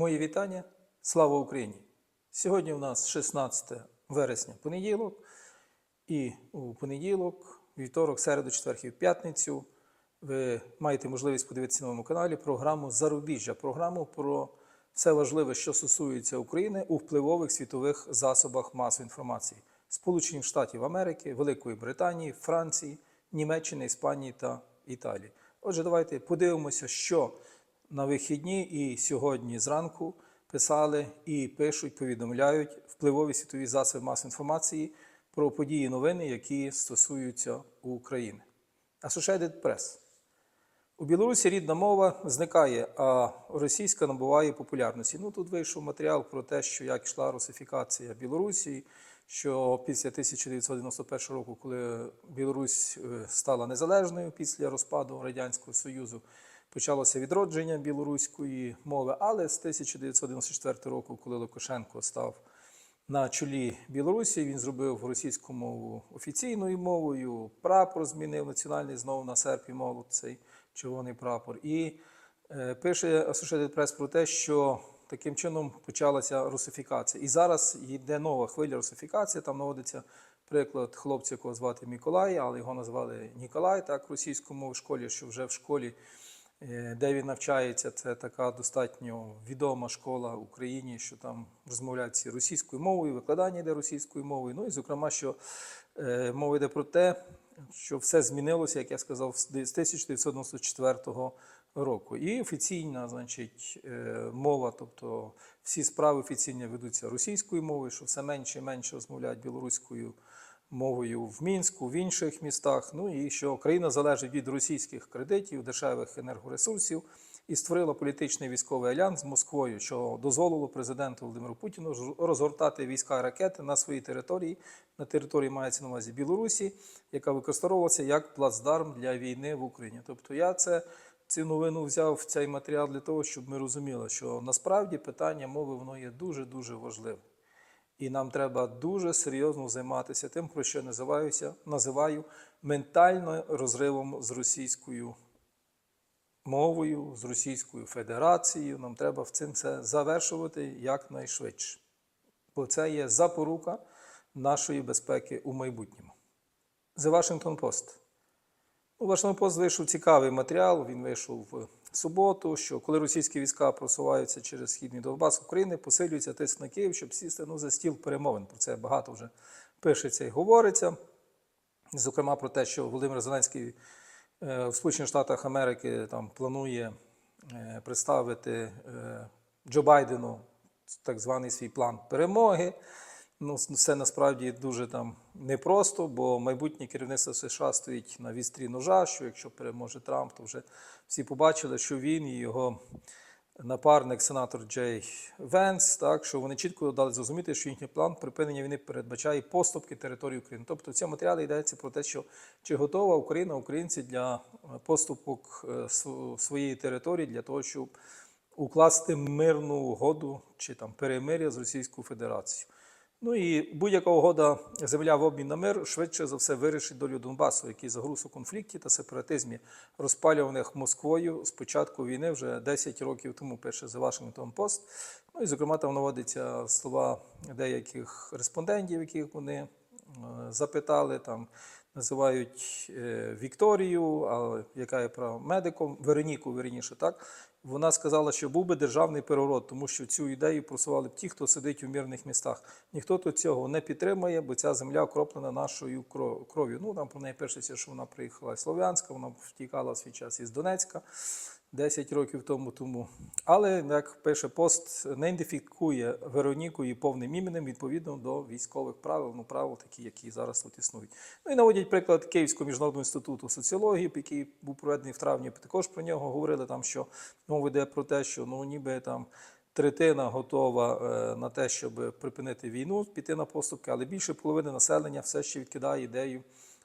Мої вітання. Слава Україні! Сьогодні у нас 16 вересня понеділок, і у понеділок, вівторок, середу, четвер і п'ятницю ви маєте можливість подивитися на моєму каналі програму Зарубіжжя, програму про все важливе, що стосується України у впливових світових засобах масової інформації Сполучених Штатів Америки, Великої Британії, Франції, Німеччини, Іспанії та Італії. Отже, давайте подивимося, що на вихідні і сьогодні зранку писали і пишуть, повідомляють впливові світові засоби масової інформації про події новини, які стосуються України. Associated Press. У Білорусі рідна мова зникає, а російська набуває популярності. Ну тут вийшов матеріал про те, що як йшла русифікація Білорусі, що після 1991 року, коли Білорусь е, стала незалежною після розпаду Радянського Союзу, почалося відродження білоруської мови. Але з 1994 року, коли Лукашенко став на чолі Білорусі, він зробив російську мову офіційною мовою, прапор змінив національний знову на серп і молот, цей червоний прапор. І е, пише Associated Press про те, що таким чином почалася русифікація. І зараз йде нова хвиля русифікації. Там наводиться приклад хлопця, якого звати Миколай, але його назвали Ніколай, так, російською мовою в школі, що вже в школі. Е, Де він навчається, це така достатньо відома школа в Україні, що там розмовляють російською мовою, викладання йде російською мовою. Ну і зокрема, що е, мова йде про те, що все змінилося, як я сказав, з 1994 року. І офіційна, значить, е, мова, тобто всі справи офіційні ведуться російською мовою, що все менше і менше розмовляють білоруською мовою в Мінську, в інших містах. Ну і що Україна залежить від російських кредитів, дешевих енергоресурсів. І створила політичний військовий альянс з Москвою, що дозволило президенту Володимиру Путіну розгортати війська ракети на своїй території. На території мається на увазі Білорусі, яка використовувалася як плацдарм для війни в Україні. Тобто я це цю новину взяв цей матеріал для того, щоб ми розуміли, що насправді питання мови воно є дуже дуже важливим. І нам треба дуже серйозно займатися тим, про що називаюся, називаю ментально розривом з російською мовою, з Російською Федерацією. Нам треба в цим це завершувати якнайшвидше. Бо це є запорука нашої безпеки у майбутньому. The Washington Post. У Washington Post вийшов цікавий матеріал. Він вийшов суботу, що коли російські війська просуваються через східний Донбас України, посилюється тиск на Київ, щоб сісти ну, за стіл перемовин. Про це багато вже пишеться і говориться. Зокрема, про те, що Володимир Зеленський е, в Сполучених Штатах Америки там планує е, представити е, Джо Байдену так званий свій план перемоги. Ну, це насправді дуже там непросто, бо майбутнє керівництво США стоїть на вістрі ножа, що якщо переможе Трамп, то вже всі побачили, що він і його напарник, сенатор Джей Венс, так що вони чітко дали зрозуміти, що їхній план припинення війни передбачає поступки території України. Тобто в цьому матеріалі йдеться про те, що чи готова Україна, українці для поступок е, своєї території для того, щоб укласти мирну угоду чи там перемир'я з Російською Федерацією. Ну і будь-яка угода земля в обмін на мир швидше за все вирішить долю Донбасу, який загруз у конфлікті та сепаратизмі, розпалюваних Москвою з початку війни вже 10 років тому, пише The Washington Post. Ну і зокрема там наводиться слова деяких респондентів, яких вони е, запитали, там називають е, Вікторію, а яка є медиком, Вероніку, верніше, так. Вона сказала, що був би державний переворот, тому що цю ідею просували б ті, хто сидить у мирних містах. Ніхто тут цього не підтримує, бо ця земля окроплена нашою кро- кров'ю. Ну там про неї пишеться, що вона приїхала з Слов'янська, вона втікала свій час із Донецька 10 років тому. тому. Але, як пише пост, не ідентифікує Вероніку її повним іменем відповідно до військових правил, ну правил такі, які зараз тут існують. Ну і наводять приклад Київського міжнародного інституту соціології, який був проведений в травні. Також про нього говорили там, що мова йде про те, що ну ніби там. Третина готова е, на те, щоб припинити війну, піти на поступки, але більше половини населення все ще відкидає ідею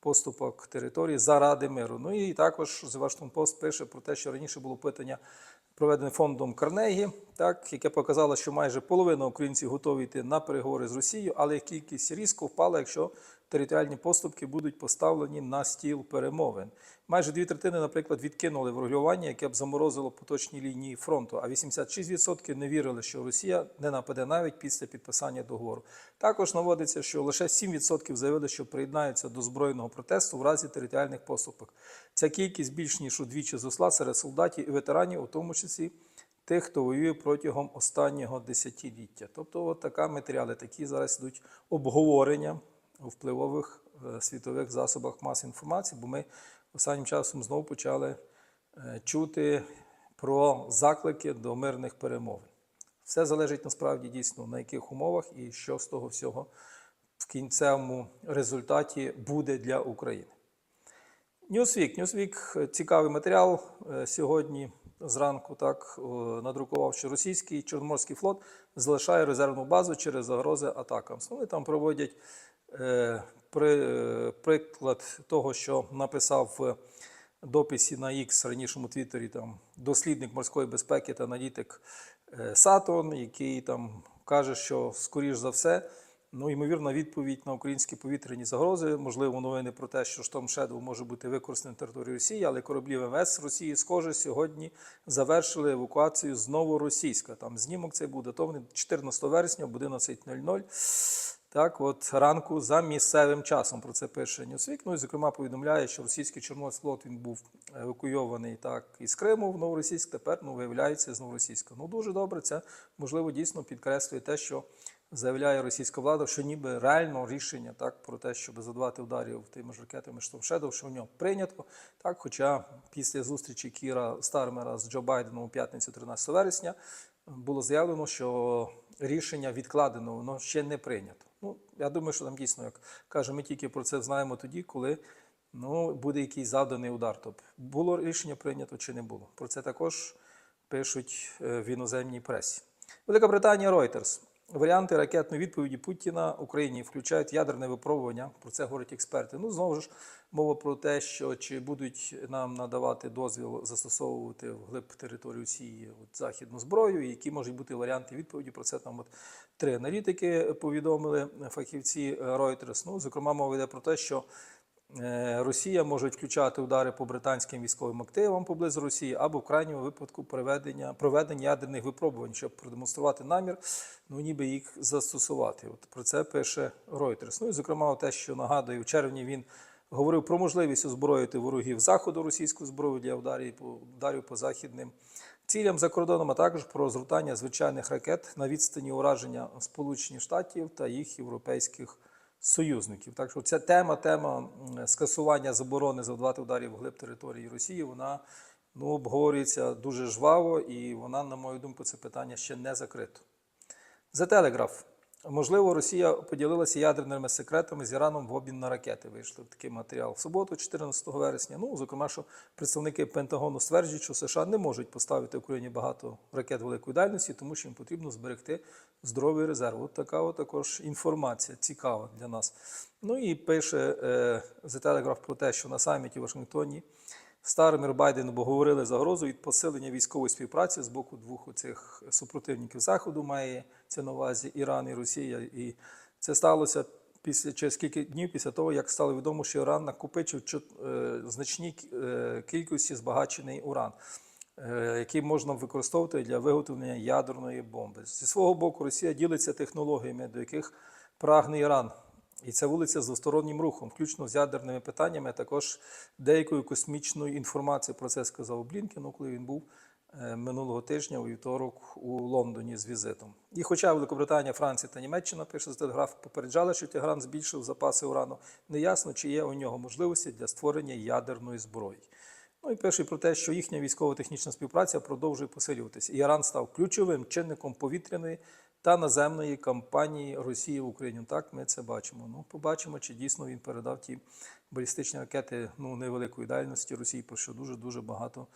поступок території заради миру. Ну і також Washington Post пише про те, що раніше було питання проведене фондом Карнегі, так, яке показало, що майже половина українців готові йти на переговори з Росією, але кількість різко впала, якщо територіальні поступки будуть поставлені на стіл перемовин. Майже дві третини, наприклад, відкинули врегулювання, яке б заморозило поточні лінії фронту, а 86% не вірили, що Росія не нападе навіть після підписання договору. Також наводиться, що лише 7% заявили, що приєднаються до збройного протесту в разі територіальних поступок. Ця кількість більш ніж удвічі зросла серед солдатів і ветеранів, у тому числі тих, хто воює протягом останнього десятиліття. Тобто, от така матеріали, такі зараз йдуть обговорення впливових е, світових засобах масової інформації, бо ми останнім часом знову почали е, чути про заклики до мирних перемовин. Все залежить насправді дійсно на яких умовах і що з того всього в кінцевому результаті буде для України. Ньюсвік е, цікавий матеріал е, сьогодні зранку так надрукував, що російський Чорноморський флот залишає резервну базу через загрози атакам. Вони там проводять приклад того, що написав в дописі на X ранішому Твіттері там дослідник морської безпеки та аналітик е, Сатон, який там каже, що скоріш за все. Ну, ймовірна відповідь на українські повітряні загрози. Можливо, новини про те, що штом Шедоу може бути використаний на території Росії, але кораблі ВМС Росії, схоже, сьогодні завершили евакуацію з Новоросійська. Там знімок цей був датований 14 вересня об 11.00. Так, от ранку за місцевим часом про це пише Ньюсвік. Ну і зокрема повідомляє, що російський Чорноморський флот він був евакуйований так із Криму в Новоросійськ. Тепер ну виявляється з Новоросійська. Ну дуже добре. Це можливо дійсно підкреслює те, що заявляє російська влада, що ніби реально рішення так про те, щоб задавати ударів тими ж ракетами Штовшедов, що в нього прийнято. Так, хоча після зустрічі Кіра Стармера з Джо Байденом у п'ятницю, 13 вересня, було заявлено, що рішення відкладено, воно ще не прийнято. Ну, я думаю, що там дійсно, як каже, ми тільки про це знаємо тоді, коли ну, буде якийсь завданий удар. Тобто було рішення прийнято чи не було. Про це також пишуть е, в іноземній пресі. Велика Британія Reuters. Варіанти ракетної відповіді Путіна Україні включають ядерне випробування. Про це говорять експерти. Ну знову ж мова про те, що чи будуть нам надавати дозвіл застосовувати вглиб території Росії от, західну зброю, які можуть бути варіанти відповіді. Про це там от три аналітики повідомили фахівці Reuters. Ну, зокрема, мова йде про те, що Росія може включати удари по британським військовим активам поблизу Росії або в крайньому випадку проведення, проведення ядерних випробувань, щоб продемонструвати намір, ну ніби їх застосувати. От про це пише Reuters. Ну і зокрема, те, що нагадую, в червні він говорив про можливість озброїти ворогів заходу російську зброю для ударів по ударів по західним цілям за кордоном, а також про розгортання звичайних ракет на відстані ураження Сполучених Штатів та їх європейських союзників. Так що ця тема, тема скасування заборони завдавати ударів вглиб території Росії, вона ну, обговорюється дуже жваво, і вона, на мою думку, це питання ще не закрито. За телеграф. Можливо, Росія поділилася ядерними секретами з Іраном в обмін на ракети. Вийшли такий матеріал в суботу, 14 вересня. Ну, зокрема, що представники Пентагону стверджують, що США не можуть поставити Україні багато ракет великої дальності, тому що їм потрібно зберегти здоровий резерв. От така от також інформація цікава для нас. Ну і пише е, The Telegraph про те, що на саміті в Вашингтоні Стармер Байден обговорили загрозу від посилення військової співпраці з боку двох цих супротивників Заходу, має це на увазі Іран і Росія. І це сталося після через кілька днів після того, як стало відомо, що Іран накопичив е, значні е, кількості збагачений уран. е, Який можна використовувати для виготовлення ядерної бомби. Зі свого боку, Росія ділиться технологіями, до яких прагне Іран. І це вулиця з двостороннім рухом, включно з ядерними питаннями, також деякою космічною інформацією. Про це сказав Блінкен, ну, коли він був е, минулого тижня у вівторок у Лондоні з візитом. І хоча Великобританія, Франція та Німеччина, пише з телеграф, попереджали, що Тегран збільшив запаси урану, неясно, чи є у нього можливості для створення ядерної зброї. Ну і пише про те, що їхня військово-технічна співпраця продовжує посилюватися. Іран став ключовим чинником повітряної та наземної кампанії Росії в Україні. Так, ми це бачимо. Ну, побачимо, чи дійсно він передав ті балістичні ракети ну, невеликої дальності Росії, про що дуже дуже багато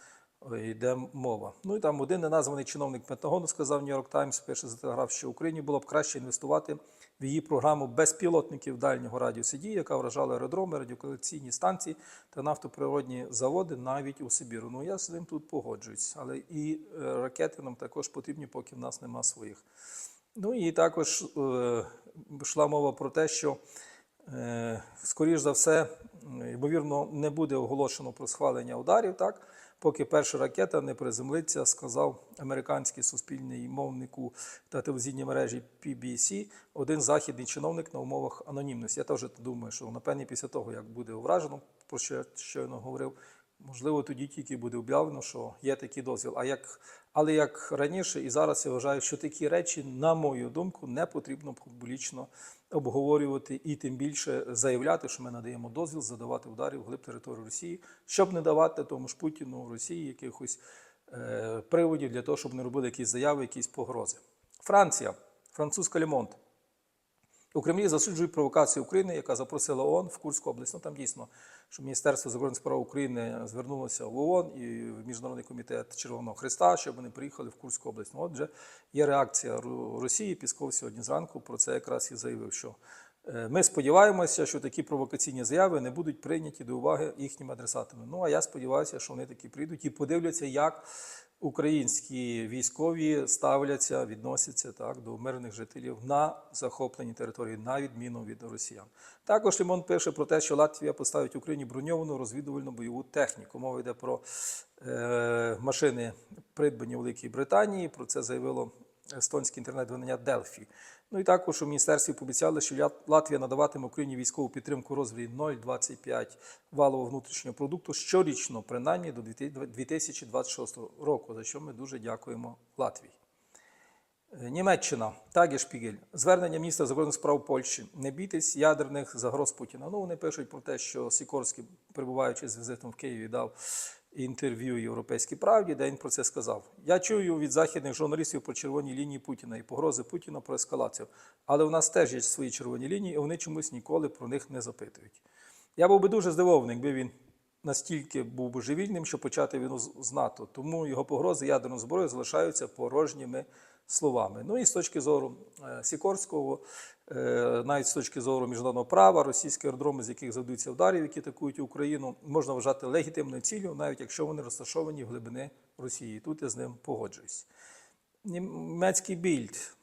е, йде мова. Ну і там один неназваний чиновник Пентагону сказав Нью-Йорк Таймс, пише за телеграф, що Україні було б краще інвестувати в її програму безпілотників дальнього радіусу дії, яка вражала аеродроми, радіоколекційні станції та нафтоприродні заводи навіть у Сибіру. Ну я з ним тут погоджуюсь, але і е, ракети нам також потрібні, поки в нас нема своїх. Ну і також е, йшла мова про те, що Е, Скоріш за все, ймовірно, не буде оголошено про схвалення ударів, так? поки перша ракета не приземлиться, сказав американський суспільний мовнику та телевізійній мережі PBC один західний чиновник на умовах анонімності. Я теж думаю, що напевне після того, як буде вражено, про що я щойно говорив, можливо, тоді тільки буде об'явлено, що є такий дозвіл. А як, але як раніше, і зараз я вважаю, що такі речі, на мою думку, не потрібно публічно обговорювати і тим більше заявляти, що ми надаємо дозвіл задавати ударів в глиб території Росії, щоб не давати тому ж Путіну Росії якихось е, приводів для того, щоб не робили якісь заяви, якісь погрози. Франція, французька Лемонт. У Кремлі засуджують провокацію України, яка запросила ООН в Курську область. Ну там дійсно, що Міністерство закордонних справ України звернулося в ООН і в Міжнародний комітет Червоного Христа, щоб вони приїхали в Курську область. Ну, отже, є реакція Росії. Пісков сьогодні зранку про це якраз і заявив, що е, ми сподіваємося, що такі провокаційні заяви не будуть прийняті до уваги їхніми адресатами. Ну а я сподіваюся, що вони такі прийдуть і подивляться, як українські військові ставляться, відносяться так до мирних жителів на захопленій території, на відміну від росіян. Також Лімон пише про те, що Латвія поставить Україні броньовану розвідувальну бойову техніку. Мова йде про е, машини, придбані Великій Британії. Про це заявило естонське інтернет-видання Делфі. Ну і також у міністерстві пообіцяли, що Латвія надаватиме Україні військову підтримку розмірі 0,25 валового внутрішнього продукту щорічно, принаймні до 2026 року, за що ми дуже дякуємо Латвії. Е, Німеччина, Тагішпігель, звернення міністра закордонних справ Польщі. Не бійтесь ядерних загроз Путіна. Ну, вони пишуть про те, що Сікорський, перебуваючи з візитом в Києві, дав інтерв'ю Європейській правді, де він про це сказав. Я чую від західних журналістів про червоні лінії Путіна і погрози Путіна про ескалацію. Але у нас теж є свої червоні лінії, і вони чомусь ніколи про них не запитують. Я був би дуже здивований, якби він настільки був божевільним, щоб почати війну з НАТО. Тому його погрози ядерної зброї залишаються порожніми словами. Ну і з точки зору е, Сікорського, е, навіть з точки зору міжнародного права, російські аеродроми, з яких завдаються ударів, які атакують Україну, можна вважати легітимною ціллю, навіть якщо вони розташовані в глибини Росії. Тут я з ним погоджуюсь. Німецький більд.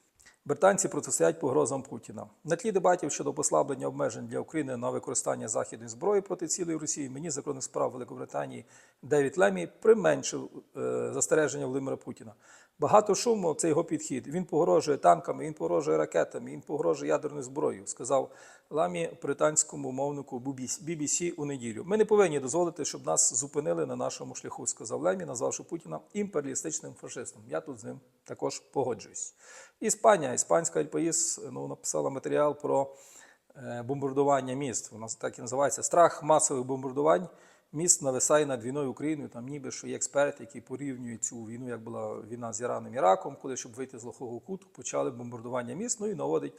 Британці протистоять погрозам Путіна. На тлі дебатів щодо послаблення обмежень для України на використання західної зброї проти цілої Росії, міністр закордонних справ Великобританії Девід Лемі применшив е, застереження Володимира Путіна. Багато шуму це його підхід. Він погрожує танками, він погрожує ракетами, він погрожує ядерною зброєю, сказав Ламі британському мовнику BBC у неділю. Ми не повинні дозволити, щоб нас зупинили на нашому шляху, сказав Лемі, назвавши Путіна імперіалістичним фашистом. Я тут з ним також погоджуюсь. Іспанія, іспанська Альпаїс ну, написала матеріал про е, бомбардування міст. Вона так і називається Страх масових бомбардувань. Міст нависає над війною Україною. Там ніби що є експерти, які порівнюють цю війну, як була війна з Іраном Іраком, коли щоб вийти з лохового куту, почали бомбардування міст. Ну і наводить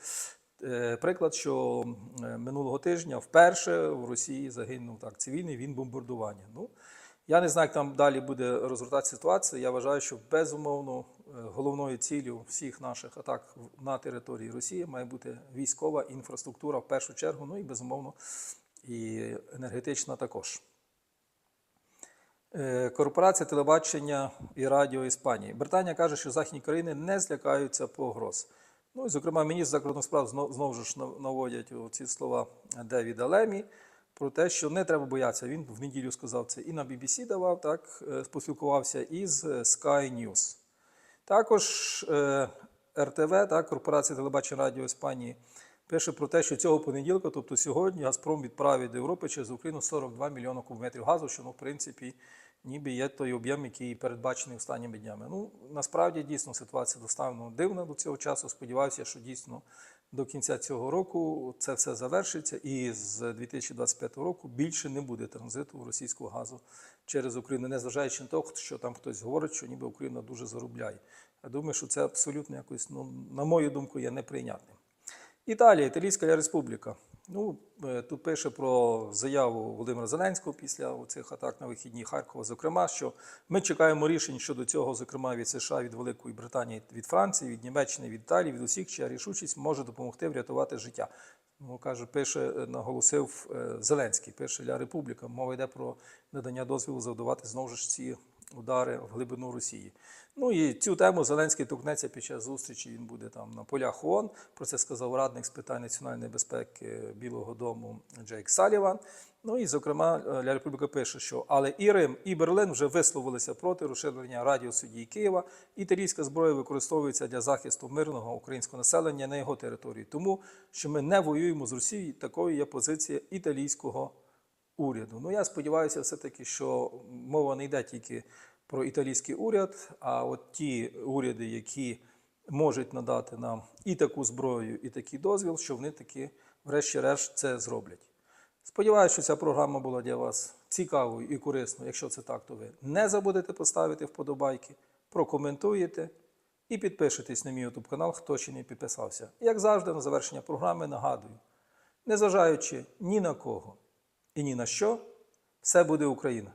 е, приклад, що е, минулого тижня вперше в Росії загинув так цивільний він бомбардування. Ну я не знаю, як там далі буде розгортатися ситуація. Я вважаю, що безумовно е, головною ціллю всіх наших атак на території Росії має бути військова інфраструктура в першу чергу, ну і безумовно і енергетична також. Е, Корпорація телебачення і радіо Іспанії. Британія каже, що західні країни не злякаються погроз. Ну і, зокрема, міністр закордонних справ знов, знову ж нав- наводять ці слова Девіда Лемі про те, що не треба боятися. Він в неділю сказав це і на BBC давав, так, е, поспілкувався із е, Sky News. Також е, РТВ, так, Корпорація телебачення радіо Іспанії, пише про те, що цього понеділка, тобто сьогодні, Газпром відправить до Європи через Україну 42 мільйони кубометрів газу, що ну, в принципі ніби є той об'єм, який передбачений останніми днями. Ну, насправді дійсно ситуація доставлена дивна до цього часу. Сподіваюся, що дійсно до кінця цього року це все завершиться, і з 2025 року більше не буде транзиту російського газу через Україну, незважаючи на те, що там хтось говорить, що ніби Україна дуже заробляє. Я думаю, що це абсолютно якось, ну, на мою думку, є неприйнятним. Італія, Італійська Республіка. Ну, е, тут пише про заяву Володимира Зеленського після цих атак на вихідні Харкова, зокрема, що ми чекаємо рішень щодо цього, зокрема від США, від Великої Британії, від Франції, від Німеччини, від Італії, від усіх, чия рішучість може допомогти врятувати життя. Ну, каже, пише, е, наголосив е, Зеленський, пише Ля Републіка. Мова йде про надання дозволу завдавати знову ж ці удари в глибину Росії. Ну і цю тему Зеленський торкнеться під час зустрічі. Він буде там на полях ООН. Про це сказав радник з питань національної безпеки Білого Дому Джейк Саліван. Ну і зокрема, Ля Републіка пише, що але і Рим, і Берлин вже висловилися проти розширення радіусу дії Києва. Італійська зброя використовується для захисту мирного українського населення на його території, тому що ми не воюємо з Росією. Такою є позиція італійського уряду. Ну я сподіваюся, все-таки, що мова не йде тільки про італійський уряд, а от ті уряди, які можуть надати нам і таку зброю, і такий дозвіл, що вони таки, врешті-решт, це зроблять. Сподіваюся, що ця програма була для вас цікавою і корисною. Якщо це так, то ви не забудете поставити вподобайки, прокоментуєте і підпишитесь на мій YouTube канал, хто ще не підписався. Як завжди, на завершення програми нагадую, незважаючи ні на кого і ні на що, все буде Україна.